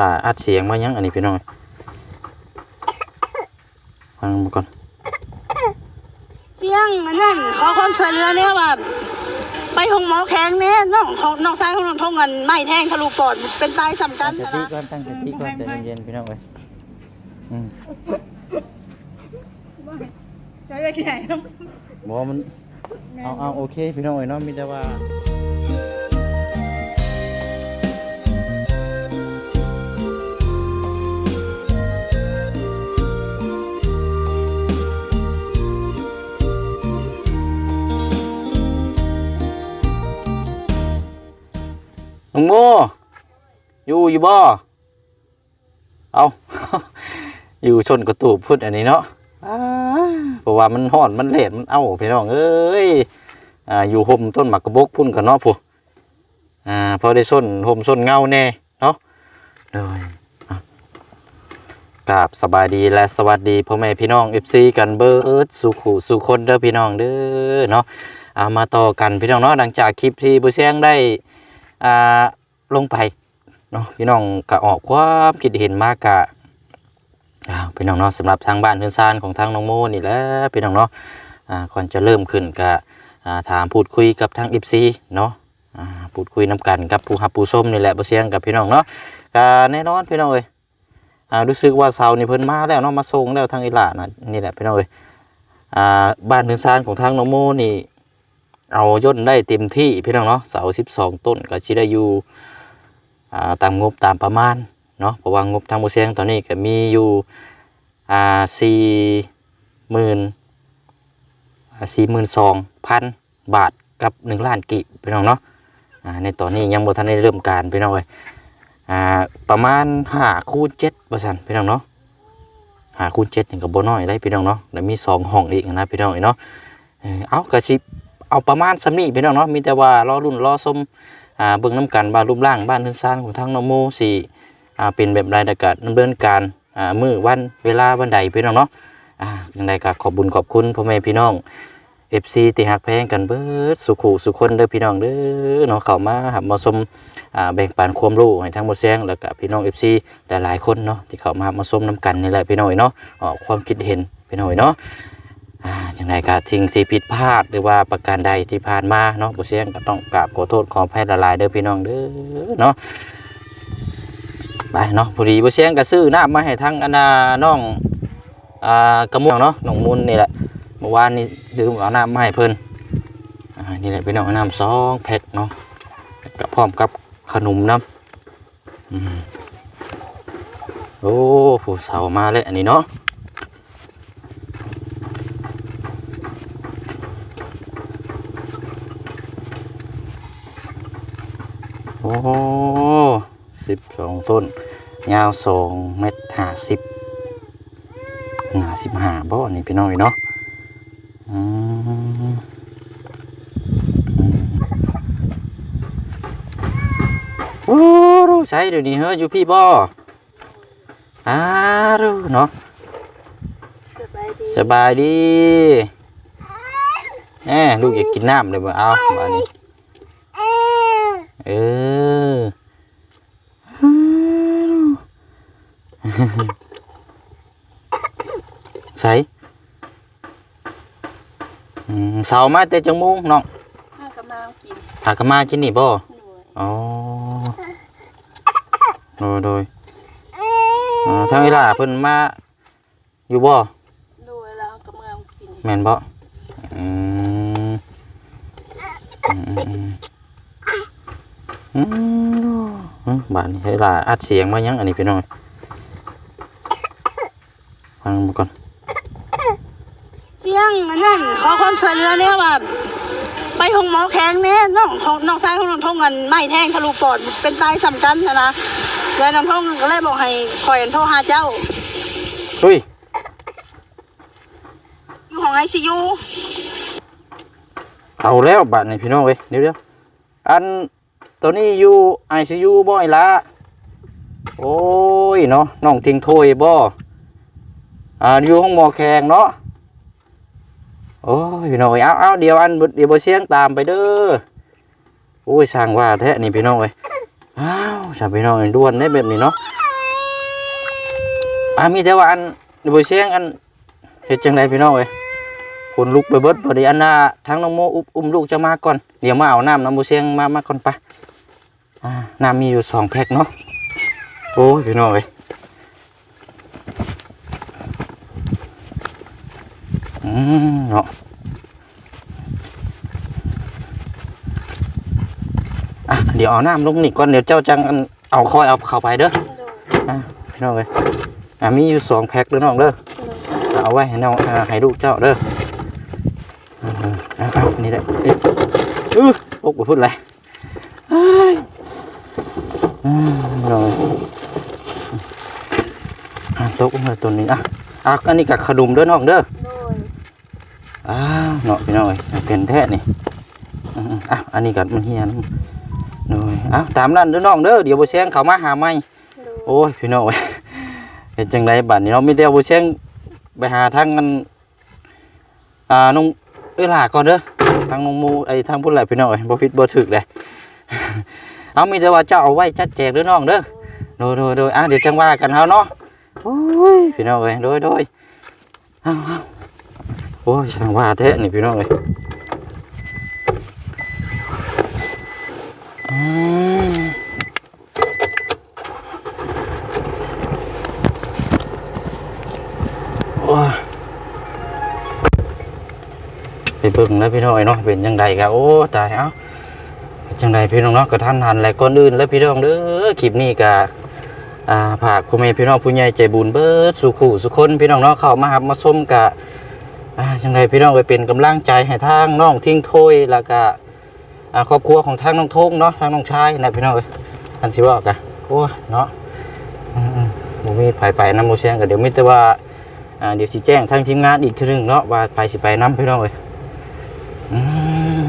ล่าอัดเสียงมายังอันนี้พี่น้องฟังมาก่อนเสียงอันนั่นขอความช่วยเหลือเนี่ยว่าไปหงหมอแข็งเนี่ยน้องของน้องชายของน้องทงกันไม่แทงทะลุปอดเป็นตายสำคัตั้ญงสนะติก่อนตั้งสติก่อนใจเย็นๆพี่น้องเอ้ยอืมใช่ใช่บอกว่ามันเอาเอาโอเคพี่น้องเอ้ยเนาะมีแต่ว่า น้องโมอยู่อยู่บ่เอา อยู่ชนกระตูพูดอันนี้เนาะเพราะว่ามันห่อนมันเลดมันเอ้าพี่น้องเอ้ยอ่าอยู่ห่มต้นหมากกระบกพุ่นกันเนาะผู้อ่าพอได้ส้นห่มส้นเงาแน่เนาะเลยกราบสบายดีและสวัสดีพ่อแม่พี่น้อง FC กันเบิร์ดสุขุสุคนเด้อพี่น้องเด้อเนาะเอามาต่อกันพี่น้องเนาะหลังจากคลิปที่บุเชียงได้ อ่าลงไปเนาะพี่น้องก็ออกความคิดเห็นมากกะพี่น้องเนาะสำหรับทางบ้านเฮือนซานของทางน้องโมนี่แหละพี่น้องเนาะอ่าก่อนจะเริ่มขึ้นก็ถามพูดคุยกับทางอิฟซีเนาะพูดคุยน้กันกับผู้ฮับผู้ส้มนี่แหละบ่เสียงกับพี่น้องเนาะก็แน่นอนพี่น้องเอ้ยอ่ารู้สึกว่าเสานี่เพิ่นมาแล้วเนาะมาส่งแล้วทางอีหล่านะนี่แหละพี่น้องเอ้ยอ่าบ้านเฮือนซานของทางน้องโมนี่ เอาย่นได้เต็มที่พี่น้องเนาะเสาสิบสองต้นก็ชิได้อยู่ตามงบตามประมาณเนาะเพราะว่างบทางบุเซียงตอนนี้ก็มีอยู่สี่หมื่นสี่หมื่นสองพันบาทกับหนึ่งล้านกิพี่น้องเนาะในตอนนี้ยังบ่ทันได้เริ่มการพี่น้องเลยประมาณห้าคูณเจ็ดเปอร์เซนพี่น้องเนาะหาคูณเจ็ดนี่างก็บ่น้อยได้พี่น้องเนาะแล้วมีสองห้องอีกนะพี่น้องเนาะเออเอากระชิบ เอาประมาณสำนีพี่น้องเนาะมีแต่ว่ารอรุ่นรอส้มอ่าเบิ่งน้ำกันบ้านรูปร่างบ้านเรือนซานของทางนองโมสี่อ่าเป็นแบบไรแต่ก็ดำเนินการอ่ามือวันเวลาวันใดพี่น้องเนาะอ่าจังใดก็ขอบบุญขอบคุณพ่อแม่พี่น้อง FC ที่หักแพงกันเบิดสุขุสุคนเด้อพี่น้องเด้อเนาะเข้ามาหับมาชมอ่าแบ่งปันความรู้ให้ทั้งหมดแซงแล้วก็พี่น้อง FC หลายๆคนเนาะที่เข้ามามาชมน้ำกันนี่แหละพี่น้อยเนาะออกความคิดเห็นพี่น้อยเนาะ จังไรก็ทิ้งสีผิดพลาดหรือว่าประการใดที่ผ่านมาเนาะบุเสียงก็ต้องกราบขอโทษขออภัยละลายเด้อพี่น้องเด้อเนาะไปเนาะพอดีบุเสียงก็ซื้อน้ำมาให้ทั้งอนาน้องอ่ากระม่วงเนาะน้องมุนนี่แหละเมื่อวานนี้ดื่มเอาน้ำมาให้เพิ่นอ่านี่แหละพี่น้องน้ำสองแพ็คเนาะกับพร้อมกับขนมน้ำโอ้ผู้สาวมาแล้วอันนี้เนาะ โอ้สิบสอง ต้น ยาวสองเมตรห้าสิบห้าสิบห้าบ่นี่พี่น้องเนาะอืมอืมโอ้รู้ใช้เดี๋ยวนี้เฮ้ยอยู่พี่บ่อ้ารู้เนาะสบายดีสบายดีแหมลูกอยากกินน้ำเลยบ่เอาบ้านนี้เออ ใส่อืมเสาร์มาแต่จังมุงน้องข้ากำลังกินหากนมากินนี่บ่หน่วยอ๋อโดยโดยอ่าทางเวลาเพิ่นมาอยู่บ่หน่วยแล้วกำลังกินแม่นบ่อืมอืมอืมอืมอืมบ้านนี้เวลาอัดเสียงมายังอันนี้พี่น้อง ฟังมาก่อน เสียงอันนั่นขอความช่วยเหลือเนี่ยว่าไปหงหมอแข็งเนี่ยน้องของน้องชายของน้องทงกันไม่แทงทะลุปอดเป็นตายสำคัญนะนะแล้วน้องทงก็เลยบอกให้คอยโทรหาเจ้าเฮ้ย อยู่ของไอซียูเอาแล้วบ้านนี้พี่น้องเว้ยเดี๋ยวเดี๋ยวอันตัวนี้อยู่ไอซียูบ่ไอยละโอ้ยเนาะน้องทิ้งถ้วยบ่ อ่าอยู่ห้องหมอแขงเนาะโอ้ยพี่น้องเอ้ยเอาเอาเดี๋ยวอันเดี๋ยวบ่เสียงตามไปเด้อโอ้ยช่างว่าแท้นี่พี่น้องเอ้ยอ้าวช่างพี่น้องอ้ยด่วนได้แบบนี้เนาะอ่ามีแต่ว่าอันบ่เสียงอันเฮ็ดจังไดพี่น้องเอ้ยคนลุกไปเบิดบ่ได้อันน่ะทางน้องโมอุบอุ้มลูกจะมาก่อนเดี๋ยวมาเอาน้ำน้ำบ่เสียงมามาก่อนไปอ่าน้ำมีอยู่สองแพ็คเนาะโอ้ยพี่น้องเอ้ยอืม เนาะอะเดี๋ยวเอาน้ำลงนี่ก่อนเดี๋ยวเจ้าจังอันเอาคอยเอาเข้าไปเด้ออะพี่น้องเลยอะมีอยู่สองแพ็คเด้อน้องเด้อเอาไว้ให้น้องอ่าให้ลูกเจ้าเด้ออ่าอ่าเอานี่แหละนี่อื้อโอ้กูพูดอะไรเอ้ยอืมพี่น้องเอ้ยอะตกเลยตัวนี้อะอะอันนี้กับขดุมเด้อน้องเด้อโดย อ้าวเนาะพี่น้องเอ้ยเป็นแท้นี่อืมๆอะอันนี้กับมันเฮียนโดยอะตามนั้นเด้อน้องเด้อเดี๋ยวบ่แซงเข้ามาหาใหม่โดยโอ้ยพี่น้องเอ้ยเป็นจังไดบัดนี้เนาะมีแต่เอาบ่เชียงไปหาทางกันอ่าน้องเอ้ยล่าก่อนเด้อทางน้องหมูไอ้ทางพุ่นแหละพี่น้องเอ้ยบ่ผิดบ่ถูกเลยเอามีแต่ว่าเจ้าเอาไว้จัดแจกเด้อน้องเด้อโดยโดยโดยอะเดี๋ยวจังว่ากันเฮาเนาะโอ้ยพี่น้องเอ้ยโดยโดยเอาเอา โอ้ยช่างว่าแท้นี่พี่น้องเอ้ยอืมโอ้ยไปเบิ่งแล้วพี่น้องเอ้เนาะเป็นจังใดครับโอ้ตายเอ้าจังใดพี่น้องเนาะก็ท่านหันแหลก่อนอื่นแล้วพี่น้องเด้อคลิปนี้ก็อ่าฝากคุณแม่พี่น้องผู้ใหญ่ใจบุญเบิดสุขุสุคนพี่น้องเนาะเข้ามาหับมาชมกะ จังใดพี่น้องไปเป็นกำลังใจให้ทางน้องทิ้งถ้วยแล้วก็ครอบครัวของทางน้องทงเนาะทางน้องชายนะพี่น้องเอ้ยท่านสิบอกกะโอ้เนาะมๆบ่มีไผไปนำบ่เสียงก็เดี๋ยวมีแต่ว่าอ่าเดี๋ยวสิแจ้งทางทีมงานอีกทีหนึงเนาะว่าไปสิไปน้ำพี่น้องเลยอืม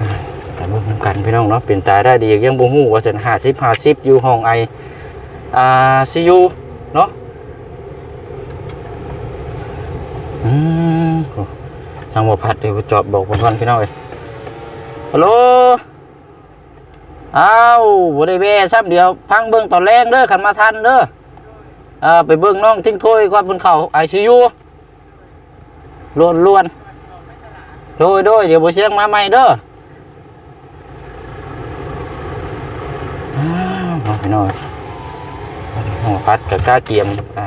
อ่าไปเบิ่งนำกันพี่น้องเนาะเป็นตายได้ดียังบ่ฮู้ว่าสันห้าสิบหาสิบอยู่ห้องไออ่าซียูเนาะ อืมทางบ่พัดเดี๋ยวจอดบอกพิ่นก่อนพี่น้องเอ้ยฮัลโหลอ้าวบ่ได้แว่ซ้ำเดียวพังเบิ่งตอนแรงเด้อคันมาทันเด้อเอ่าไปเบิ่งน้องทิ้งถ้วยก่อนบนเขาไอซียูล้วนล้วนโดยโดยเดี๋ยวบ่เสียงมาใหม่เด้ออ้าวเอาไปหน่อยหัวพัดกับก้าเกียมอ่า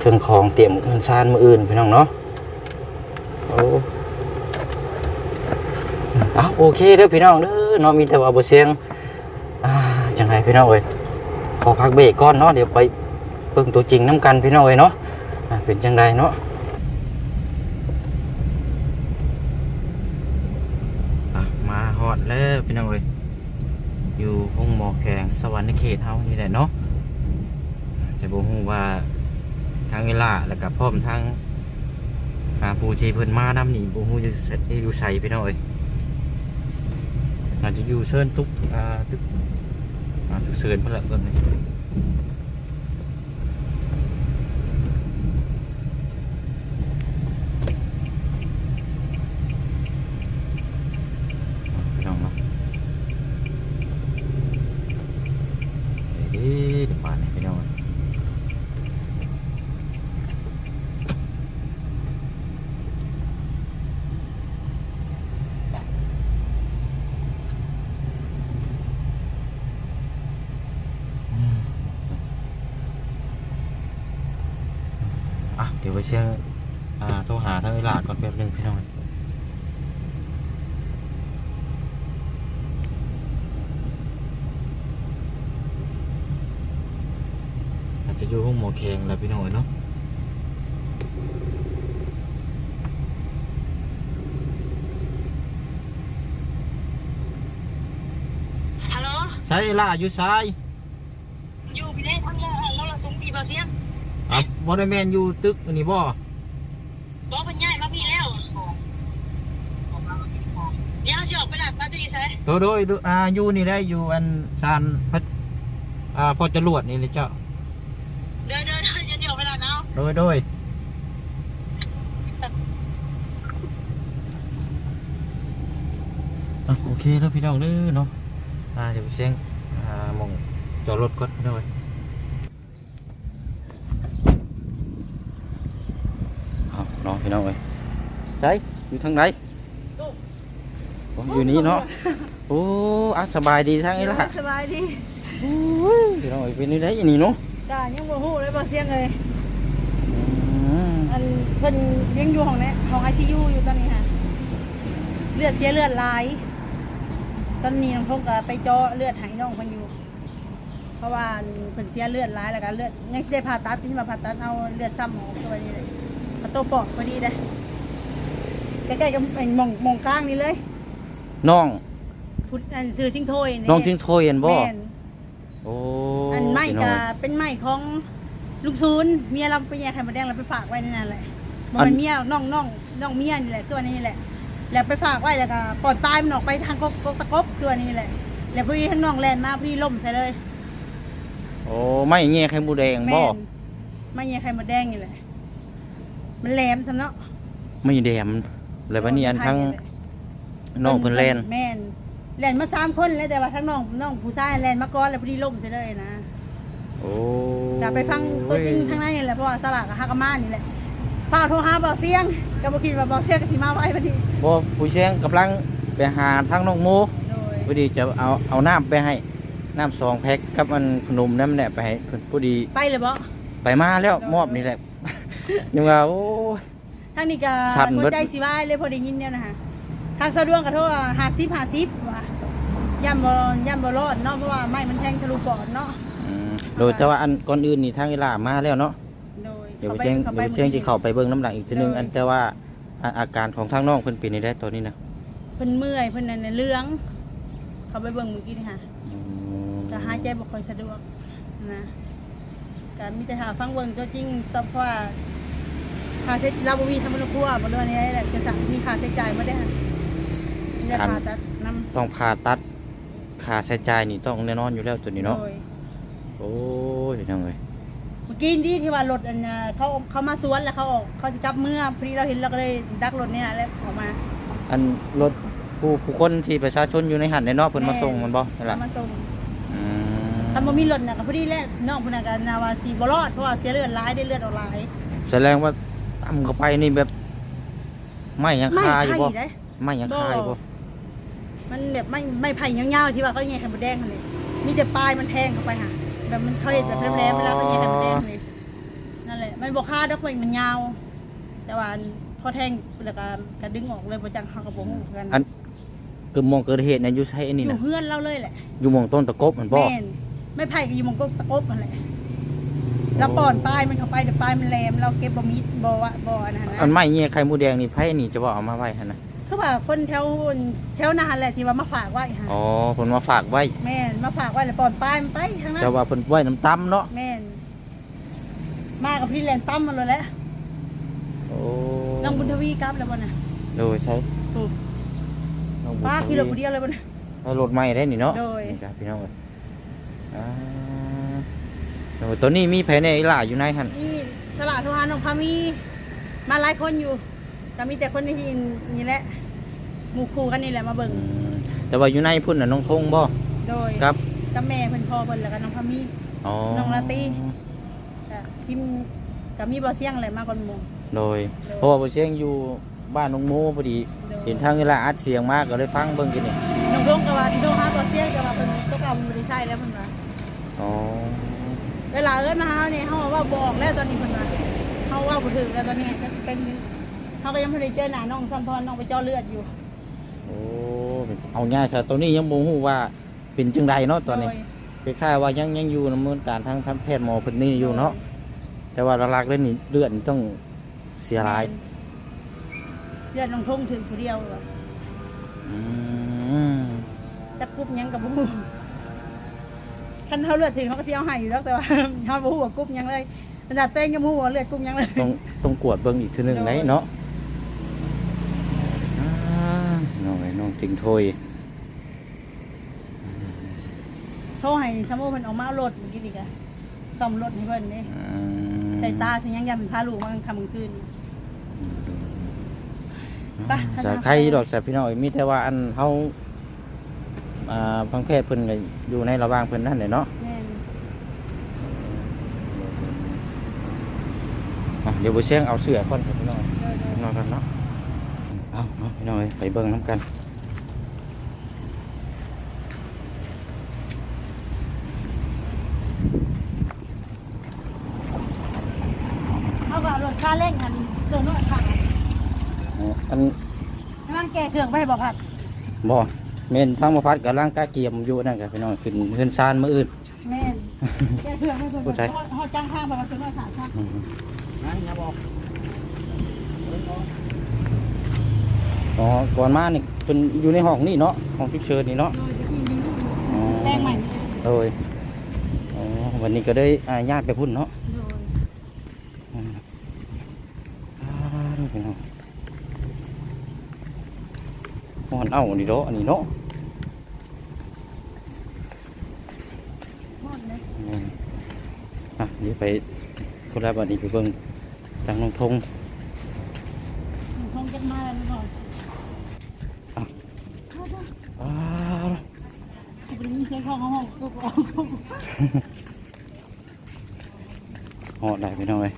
เครื่องของเตรียมเงินซานมืออื่นพี่น้องเนาะโอ้เอาโอเคเด้อพี่น้องเด้อเนาะมีแต่ว่าบ่เสียงอ่าจังไรพี่น้องเอ้ยขอพักเบรกก่อนเนาะเดี๋ยวไปเบิ่งตัวจริงน้ำกันพี่น้องเอ้ยเนาะเป็นจังไดเนาะอะมาฮอดแล้วพี่น้องเอ้ยอยู่ห้องหมอแขงสวรรค์เขตเฮานี่แหละเนาะแต่บ่ฮู้ว่า ทางเวลาแล้วก็พร้อมทางหาผู้ที่เพิ่นมานำนี่บ่ฮู้อยู่ใส่ไสพี่น้องเอ้ยอาจจะอยู่เชิญทุกอ่าทุกอ่าฉุกเชิญเพิ่นละเพิ่นนี่ พี่น้องเนาะเอ๊ะเดี๋ยวป่านนี้พี่น้องอืมอะ เดี๋ยวไปเชียงอ่าโทรหาทางเวลาก่อนแป๊บหนึงพี่น้องอาจจะอยู่ห้องหมอแขงแหล้วพี่น้องเนาะฮัลโหลใช่ล่ะอยู่ซ้ายอยู่พี่เด้ทั้งเราเราละสงปีบ่เสียงอะ บอดแมนอยู่ตึกอันนี้บ่บ่เพิ่นย้ายมาพี่แล้วเดี๋ยวสิออกไปหลับตาจะอยู่ไสโดยโดยโดยอ่าอยู่นี่ได้อยู่อันซานพัดอ่าพอจรวดนี่เลยเจ้าเดี๋ยวเดี๋ยวเดี๋ยวจะออกไปหลับเอาโดยโดยอะโอเคแล้วพี่น้องเด้อเนาะอ่าเดี๋ยวไปเสียงอ่ามองจอดรถก่อนพี่น้องเอ้ย นาะพี่น้องเอ้ยใช่อยู่ทางไหนโอ้อยู่นี่เนาะโอ้อะสบายดีทางนี้ล่ะสบายดีโอ้ยพี่น้องเอ้ยเป็นนี่ได้อันนี้เนาะจ้ายังบ่ฮู้เลยบ่เสียงเลยอืมอันเพิ่นยังอยู่ห้องเนี้ห้อง ICU อยู่ตอนนี้ค่ะเลือดเสียเลือดหลายตอนนี้น้องพงก็ไปเจาะเลือดให้น้องเพิ่นอยู่เพราะว่าเพิ่นเสียเลือดหลายแล้วก็เลือดยังสิได้ผ่าตัดที่มาผ่าตัดเอาเลือดซ้ำออกตัวนี้เลย กระโตปอกพอดีเลยใกล้ๆกับไอ้หมองหมองกลางนี่เลยน้อง พุทธอันซื้อทิ้งถ้วยน้องทิ้งถ้วยเห็นบ่ แม่นโอ้อันไม้พี่น้ก็องเอ้ยเป็นไม้ของลุงซูนเมียเราไปแย่ไข่มดแดงเราไปฝากไว้ในนั่นแหละบ่อัมันนเมียน้องน้องน้องเมียนี่แหละตัวนี้แหละ แล้วไปฝากไว้แล้วก็ปล่อยปลายมันออกไปทางกกกกตะกบตัวนี้แหละ แล้วพี่ทั้งน้องแลนมาพี่ล่มใส่เลย โอ้ไม่เงี้ยไข่หมูแดงบ่นไม่แย่ไข่มดแดงนี่แหละ มันแหลมซะเนาะไม่แดมแล้ววันนี้อันทั้งน้องเพิ่นแลนแม่นแลนมาสามคนแล้วแต่ว่าทั้งน้องน้องผู้ชายแลนมาก่อนแล้วพี่ล่มใส่เลยนะโอ้จะไปฟังตัวจริงทางในนี่แหละเพราะว่าสลากกับฮากามานี่แหละฝากโทรหาเบาเสียงก็บ่คิดว่าเบาเสียงก็สิมาไว้พอดีบ่ผู้เชียงกำลังไปหาทางน้องโมโดยพอดีจะเอาเอาน้ำไปให้น้ำสองแพ็คกับมันขนมนั่นแหละไปให้เพิ่นพอดีไปเลยบ่ไปมาแล้วมอบนี่แหละ ยังว่าโอ้ย ทางนี้ก็ชันเบิหัดวใจสิว่าเลยพอได้ยินเนี่ยนะคะทางสะดวกก็โทรหาซิบหาซิบว่าย่ำบ่ย่ำบ่รอดเนาะเพราะว่าไม้มันแทงทะลุปอดเนาะอืมโดยแต่ว่าอันก่อนอื่นนี่ทางเวลามาแล้วเนาะ โดยเดี๋ยวไปเชียงเดี๋ยวไปเชียงสิเข้าไปเบิ่งน้ำหลังอีกทีนึงอันแต่ว่าอาอาการของทางน้องเพิ่นเป็นนี่ได้ตอนนี้นะเพิ่นเมื่อยเพิ่นนั่นน่ะเรืองเขาไปเบิ่งเมื่อกี้นี่ค่ะอืมจะหายใจบ่ค่อยสะดวกนะก็มีแต่หาฟังเบิ่งตัวจริงแตเพราะว่า ค่าใช้เราบ่มีทำมันครัวบ่เรื่องนี้แหละจะสั่งมีค่าใช้จ่ายบ่ได้ค่ะจะผ่าตัดนำต้องผ่าตัดค่าใช้จ่ายนี่ต้องแน่นอนอยู่แล้วตัวนี้เนาะโดยโอ้ยน้องเอ้ยเมื่อกี้ที่ที่ว่ารถอันน่ะเขาเขามาสวนแล้วเขาออกเขาจะจับเมื่อพอดีเราเห็นเราก็เลยดักรถเนี่ยแล้วออกมาอันรถผู้ผู้คนที่ประชาชนอยู่ในหันในเนาะเพิ่นมาส่งมันบ่นั่นล่ะเขามาส่ง อืมถ้าบ่มีรถน่ะก็พอดีแหละน้องเพนนักนาวาสีบ่รอดเพราะว่าเสียเลือดร้ายได้เลือดออกหลายแสดงว่าตั้ มเข้าไปนี่แบบ ไม่ยังคาอยู่บ่ไผ่ได้ ไม่ยังคาอยู่บ่ มันแบบไม่ไม่ไผ่ยาวๆที่ว่าเขาแย่ไข่มดแดงนั่นเลยมีแต่ปลายมันแทงเข้าไปหาแบบมันเขาเห็นแบบแหลมๆเวลาเขาแย่ไข่มดแดงเลยนั่นแหละมันบ่คาดอกมันยาว แต่ว่าพอแทงแล้วก็กระดึงออกเลยบ่จังเฮาก็บ่ฮู้คือกันอันคือหมองเกิดเหตุเนี่ยอยู่ใช้อันนี้อยู่นะเฮือนเราเลยแหละอยู่หมองต้นตะกบมันบ่แม่นไม่ไผ่ก็อยู่หมองกบตะกบนั่นแหละ แล้วป่อนปลายมันเข้าไปแต่ปลายมันแหลมเราเก็บบ่มีบ่ว่าบ่อันนั้นนะอันไม่เงี้ยไข่หมูแดงนี่ไผนี่จะบ่เอามาไว้หั่นน่ะคือว่าคนแถวแถวนาแหละที่ว่ามาฝากไว้ค่ะอ๋อเพิ่นมาฝากไว้แม่นมาฝากไว้แล้วป่อนปลายมันไปทางนั้นแต่ว่าเพิ่นไว้น้ำตํเนาะแม่นมากับพี่แลนตั้มมาเลยแหละโอ้น้องบุญทวีกลับแล้วบ่น่ะโดยใช้ถูกน้องบุญป้าทขี่รถผู้เดียวเลยบ่น่ะแล้วรถใหม่ได้นี่เนาะโดย นี่ครับพี่น้องเอ้ยอ่า โอ้ตัวนี้มีภายในอีหล่าอยู่ในหั่นนี่ตลาดโทรหาน้องพามีมาหลายคนอยู่ก็มีแต่คนที่นี่แหละหมู่คู่กันนี่แหละมาเบิ่งอืมแต่ว่าอยู่ในพุ่นน่ะน้องทงบ่โดยครับกับแม่เพิ่นพ่อเพิ่นแล้วก็น้องพามี อ๋อน้องลาตรีก็พิมพ์ก็มีบ่เสียงอะไรมาก่อนหมู่โดยเพราะว่าบ่เสียงอยู่บ้านน้องโมพอดี โดยเห็นทางเวลาอัดเสียงมากก็เลยฟังเบิ่งกินนี่น้องลงก็ว่าที่โทรหาบ่เสียงก็ว่าเพิ่นตกเอาบ่ได้ใช้แล้วเพิ่นว่าอ๋อ เวลาเอิ้นมาหาเนี่ยเฮาว่าบ่ออกแล้วตอนนี้เพิ่นว่าเฮาว่าบ่ถึงแล้วตอนนี้จะเป็นเฮาก็ยังบ่ได้เจอหน้าน้องซ้ำพรน้องไปเจาะเลือดอยู่โอ้เอาง่ายซะตัวนี้ยังบ่ฮู้ว่าเป็นจังไดเนาะตอนนี้โดยคล้ายๆว่ายังยังอยู่ดำเนินการทางทางแพทย์หมอเพิ่นนี่อยู่เนาะแต่ว่าหลักๆแล้วนี่เลือดนี่ต้องเสียหลายเลือดน้องทงถึงผู้เดียวว่ะอืม จักกุบหยังกับบ่ฮู้ คันเฮาเลือดถึงเขาก็สิเอาให้อยู่แล้วแต่ว่าเฮาบ่ฮู้ว่ากุบหยังเลยขนาดเต้งยังบ่ฮู้ว่าเลือดกุบหยังเลย ต้องต้องกวดเบิ่งอีกทีหนึงโดยไหนเนาะอ่าน้องไอ้น้องจริงโทยโทรให้สมมุติเพิ่นเออกมาเอารถเมื่อกี้นี่ก็ซ่อมรถให้เพิ่นนี่อืมใส่ตาสิยังยันพาลูกมากลางค่ำกลางคืน ไปแต่ใครดอกแต่พี่น้องเอ้ยมีแต่ว่าอันเฮา อ่าพังแพทย์เพิ่นก็อยู่ในระหว่างเพิ่นนั่นแหละเนาะแม่นอะเดี๋ยวบุเชียงเอาเสื้อก่อนครับพี่น้องนอนกันเนาะเอาเนาะพี่น้องเอ้ยไปเบิ่งน้ำกันเอากับรถค่าเร่งกันเครื่องนวดค่ะอ๋ออันนั่งแก้เครื่องไปบอกครับบ่ เมนทางมาพัดกับร่างกายเกียมอยู่นั่นครับพี่น้องขึ้นขึ้นซานมื้ออื่นแม่นแก้เครื่องให้เพิ่นผู้ชายเขาจ้างข้างไปมาเครื่องนวดค่ะครับอืมนะอย่าบอกอ๋อก่อนมานี่เป็นอยู่ในห้องนี่เนาะห้องฉุกเฉินนี่เนาะโดยที่ยิงอ๋อแรงใหม่โดยอ๋อวันนี้ก็ได้อาญาติไปพุ่นเนาะโดยอืมอ่านี่พี่น้องฮ้อนเอ้าอันนี้เนาะอันนี้เนาะ หมดเลย อืม อะเดี๋ยวไปคนละบัดนี้ไปเบิ่งทางน้องทงคงจะมาแล้วก่อนอ้าวเป็นมีเสียงของห้องกุ๊กออกกุ๊กหอดได้พี่น้องเอ้ย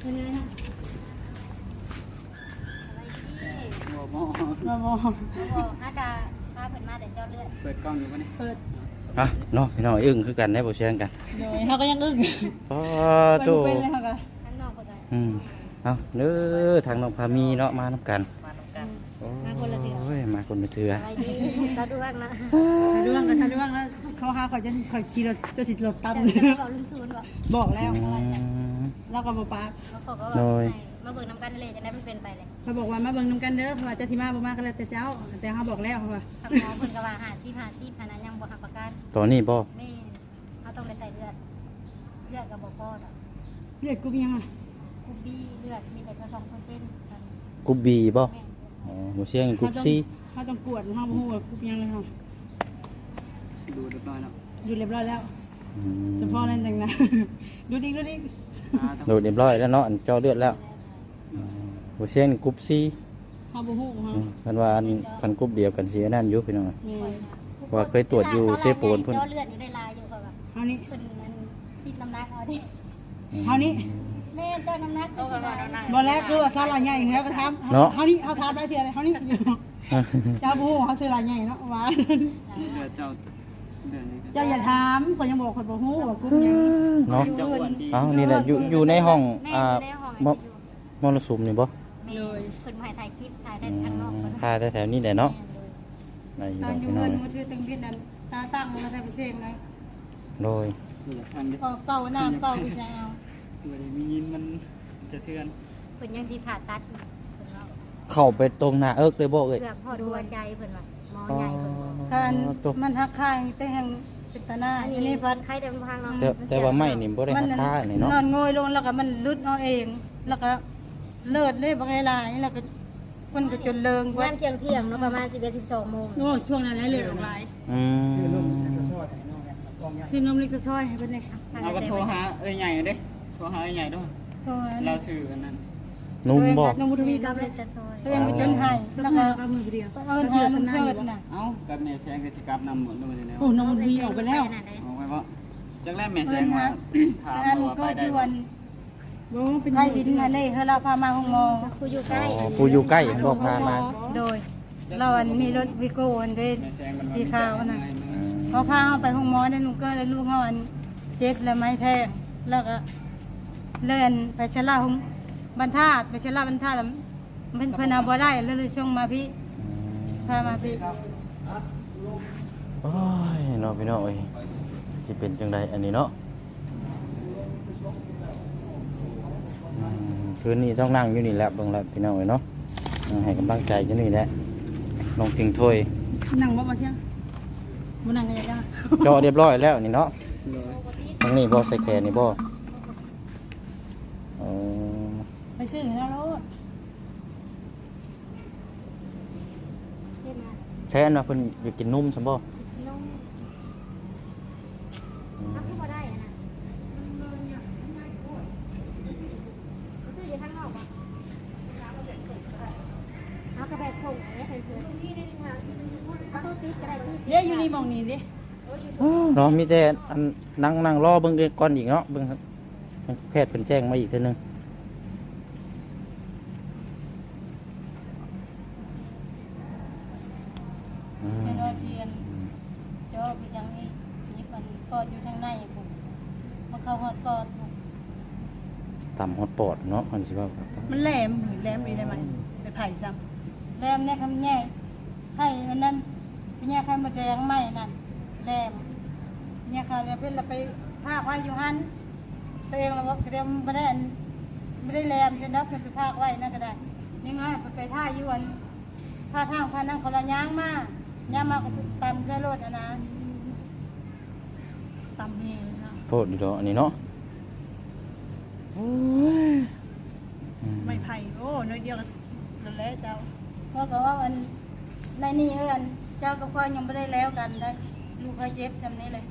เป็นไงฮะหัวหม้อมาบอกบอกอากา พาเพิ่นมาแต่เจ้าเลือดเปิดกล้องอยู่ปะเนี่ยเปิดอะเนาะพี่น้องอึ้งคือกันได้บ่เชียงกันโดยเขาก็ยังอึ้งอ๋อไปโตเป็นเลยเขาก็ข้างนอกเพิ่นก็อืมเอาเด้อทางน้องพามีเนาะมานํกันโอ้มาคนละเถื่อยมาคนละเถืออะไรดีเราดูบ้างนะถ้าเรื่องกันถ้าเรื่องแล้วเขาหาเขาจะเขาขี่รถจะติดรถตั้มจะจะมาบอกลุงซูนบอกบอกแล้วอืมเราก็บอกปากเขาบอกว่าโดยให้ มาเบิ่งน้ำกันเลยจะได้มันเป็นไปเลยเขาบอกว่ามาเบิ่งน้ำกันเด้อเพราะว่าเจะที่มาบ่มาก็แล้วแต่เจ้า แต่เขาบอกแล้วเขาว่าทางหมอเพิ่นก็ว่าหาซีหาซีพานั้นยังบ่หักประกันตอนนี้บ่แม่เขาต้องได้ใส่เลือด เลือดกับบ่พอดอกเลือดกูมียังอะกูบี้เลือดมีแต่2%เปอร์เซ็นต์กุบบีบ่แม่อ๋อบ่เชียงกุบซีเขาต้องกวดเขาบ่ฮู้ว่ากูมียังเลยค่ะดูเรียบร้อยแล้วอยู่เรียบร้อยแล้วอืมเฉพาะนั่นจังนะ ดูดิดูดิตาต้องโดดเรียบร้อยแล้วเนาะอันเจาะเลือดแล้วอืม บ่เชียงกุบซีเขาบ่ฮู้เขาอืมเพิ่นว่าอันคันกุบเดียวกันสิอันนั่นอยู่พี่น้อง แม่ข่อยนะว่าเคยตรวจอยู่เซโปนเพิ่น เจ้าเลือดนี่ได้ลายอยู่ค่ะว่าเฮานี่เพิ่นนั้นติดน้ำหนักเอาดิเฮานี่แม่เจ้าน้ำหนักก็สิได้บ่แล้วคือว่าซาลาใหญ่แล้วก็ถามเนาะ เฮานี่เฮาถามได้เทื่ออะไรเฮานี่เจ้าบ่ฮู้เขาซื้อลาใหญ่เนาะว่าเดือดเจ้าเดือดนี้ก็เจ้าอย่าถามก็ยังบอกคนบ่ฮู้ว่ากูมียังเนาะ เจ้าอ้วนดี เอ้านี่แหละอยู่อยู่ในห้องแม่อ่าในห้อง มมรสุมนี่บ่แม่เพิ่นมาถ่ายคลิปถ่ายได้อืข้างนอกมเพิ่นค่าแถวๆนี้แหละเนาะในตอนอยู่พี่น้เงิองนมือถือตั้งเวียนนั้นตาตั้งมาได้ไปเสียงเลยโดยเดือดทันจะเป่าเป่าน้ำเป่าดิฉันเอาตัวนี้มียินมันจะเทือนเพิ่นยังสิผ่าตัดอีกเพิ่นว่าเข้าไปตรงหน้าเอิกเลยบ่เอ้ยเกือบพอดหัวใจเพิ่นว่าหมอใหญ่เพิ่นว่าการตัวมันหักข้างแต่แห่งเป็นตาหน้าอันอันนี้นี้พัพัดดใครแต่มันพังเนาะแต่แต่ว่าไม่นี่บ่ได้มัหักค่านี่เนาะนอนงอยลงแล้วก็มันลุดเอาเอง แล้วก็ เลิศเลยบางเวลาแล้วก็คนก็จนเลิงงานเที่ยงเที่ยงๆเนาะประมาณ11 12โมงโอ้ช่วงนั้นเลยเหลือหลายอืมซื้อนมเล็กจะช่วยให้เป็นไงเอาก็โทรหาเอ้ยใหญ่เด้โทรหาเอ้ยใหญ่ด้วยตัวเราชื่ออันนั้นนุ่มบ่น้องบุตรวีมีกับกำลังจะซอยตัวเองไปจนให้แล้วก็เอามือเดียวเอาเงินหาลุงเชิดน่ะ เอ้ากับแม่แซงก็สิกลับนำหมดเลยแล้วโอ้น้องบุตรวีออกไปแล้ว เอาไว้ว่าจากแรกแม่แซเงิงนว่าฮะถามอันว่าไปก็ได้ ด่วบ่นใครดินอันนี้เขาเราพามาห้องหมอคืออยู่ใกล้อ๋อผู้อยู่ใกล้บ่พามา โดย เราอันมีรถวิโก้อันเดนแม่แซงมันสีขาวน่ะอืมเขาพาเขาไปห้องหมอได้ลุงก็ได้ลูกเขาอันเจ็บแล้วไม้แทงแล้วก็เลื่อนไปชะลาห้องบรรทัดไปชะลาบรรทัดแล้วมันเพิ่นเอาบ่ได้แล้วเลยช่วงมาพี่พามาพี่โอ้ยเนาะพี่น้องเอ้ยสิเป็นจังไดอันนี้เนาะอืม คืนนี้ต้องนั่งอยู่นี่แหละเบิ่งแล้วพี่น้องเอ้ยเนาะนั่งให้กำลังใจอยู่นี่แหละน้องทิงถ้วยนั่งบ่มาเชียงบ่นั่งกันยังเจาะเรียบร้อยแล้วนี่เนาะเลยทางนี้บ่ใส่แขนนี่บ่อ๋อไปซื้อแล้วรถเฮ็ดมาแค่นั้นว่าเพิ่นอยากกินนุ่มซั่นบ่ นมถ้าคือบ่ได้อะนะซื้ออยู่ข้างนอกบ่เอากระแบกส่งให้เพิ่นๆเอาตู้ติดก็ได้ตู้ เด้อยู่นี่มองนี่เด้ อ้าวเนาะ มีแต่อันนั่งนั่งรอเบิ่งก่อนอีกเนาะเบิ่งครับแพทย์เพิ่นแจ้งมาอีกเทื่อนึงอืมเป็นโอเชียนเจ้าไปจังนี่ยิบมันกอดอยู่ทางในผมมันเข้าหอดกอดผมต่ำฮอดปอดเนาะอันสิว่าครับมันแหลมแหลมอีได้ไหมไปไผ่ซ้แรมเนี่ยคำแย่ไข่อันนั้นเป็นแย่ไข่มดแดงไหมนั่นแรม เป็นแย่ไข่เนี่ยเพื่อนเราไปพากไว้อยู่หันตัวเองเราก็เตรียมไม่ได้อันไม่ได้แรมจะนับเพื่อนไปพากไว้นั่นก็ได้นี่ไงไปไปท่าอยวนท่าทางพานั่งคนละย่างมาย่างมาก็ตามเส้นรถอะนะำตำเองเนาะโทษดีดอกอันนี้เนาะโอ้ยอืมไม่ไผ่โอ้น้อยเดียวกันนั่นแหละเจ้าเพราะก็ว่ามันในนี่เอนเจ้ากับพ่อยังไม่ได้แล้วกันได้ ลูกเคยเจ็บจำนี้เลย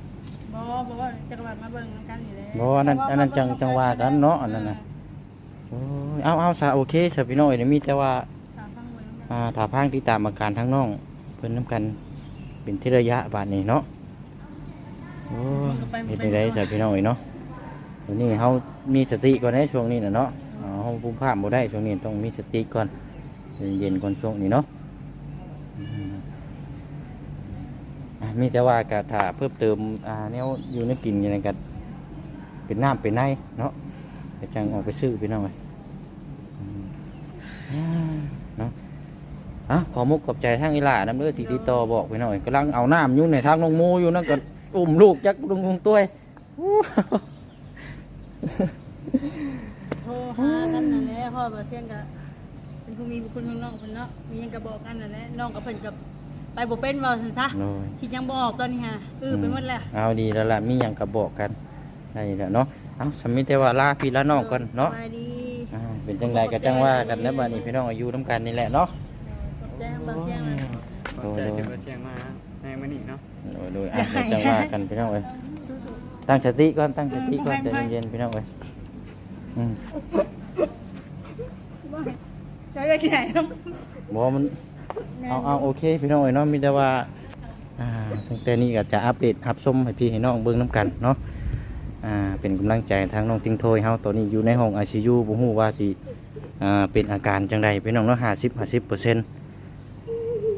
บ่บ่ว่าจังหวัดมาเบิ่งกันนี่แหละบ่อันนั้นอันนั้นจังจังว่ากันเนาะอันนั้นน่ะโอ้ยเอาเอาซะโอเคซะพี่น้องเอ้ยมีแต่ว่า ตามฟังเบิ่งกันอ่าถ้าพังที่ตามอาการทั้งน้อง เพิ่นน้ำกันเป็นที่ระยะบาดนี้เนาะโอ้ยเฮ็ดได้ซะพี่น้องเอ้ยเนาะเดี๋ยวนี้เฮามีสติก่อนในช่วงนี้น่ะเนาะอ่าเฮาภูมิภาคบ่ได้ช่วงนี้ต้องมีสติก่อนเย็นๆก่อนช่วงนี้เนาะอืมอะ มีแต่ว่ากะถาเพิ่มเติมอ่าแนวอยู่ในกินอย่างนั้นเป็นน้ำเป็นในเนาะไปจังออกไปซื้อพี่น้องเอ้ยเนาะอะขอมุกขอบใจทางอีหล่าน้ำเลือที่ติดต่อบอกไปหน่อยกำลังเอาน้ำยู่ในทางลงมูอยู่นั่นก็อุ้มลูกจักลุงลุงตัวโทรหากันนั่นแหละพ่อบ่เสียงก็เป็นผู้มีบุญคุณของน้องเพิ่นเนาะมีหยังก็บอกกันนั่นแหละน้องกับเพิ่นก็ ไปบ่เป็นว่าซั่นซะโน้ยคิดยังบ่ออกตอนนี้ฮะเออไปหมดแล้ว เอาดีแล้วล่ะมีอย่างกับบอกกันได้แล้วเนาะเอาสมิแต่ว่าลาพี่ละน้องก่อนเนาะสบายดีอ่าเป็นจังไรก็จังว่ากันนะบ้านนี้พี่น้องอายุน้ำกันนี่แหละเนาะ ขอบใจทางบ่เสียงนะ ขอบใจที่มาเชียงมาให้มานี่เนาะ โดยโดยอะเดี๋ยวจังว่ากันพี่น้องเอ้ยตั้งสติก่อนตั้งสติก่อนใจเย็นๆพี่น้องเอ้ยอืมใจไปที่ไหนเนาะบอกว่ามัน เอาเอาโอเค พี่น้องเอ้ยเนาะมีแต่ว่าอ่าตั้งแต่นี้ก็จะอัปเดตรับชมให้พี่ให้น้องเบิ่งน้ำกันเนาะอ่าเป็นกำลังใจทางน้องติงโทยเฮาตอนนี้อยู่ในห้อง ICU บ่ฮู้ว่าสิอ่าเป็นอาการจังใดพี่น้องเนาะ50 50%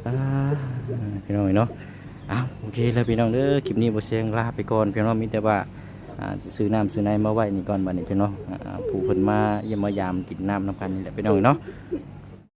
อ่าพี่น้องเอ้ยเนาะเอาโอเคแล้วพี่น้องเด้อคลิปนี้บ่เสียงลาไปก่อนพี่น้องมีแต่ว่าอ่าซื้อน้ำซื้อในมาไว้นี่ก่อนบัดนี้พี่น้องอ่าผู้เพิ่นมาเยี่ยมมายามกินน้ำน้ำกันนี่แหละพี่น้องเอ้เนาะ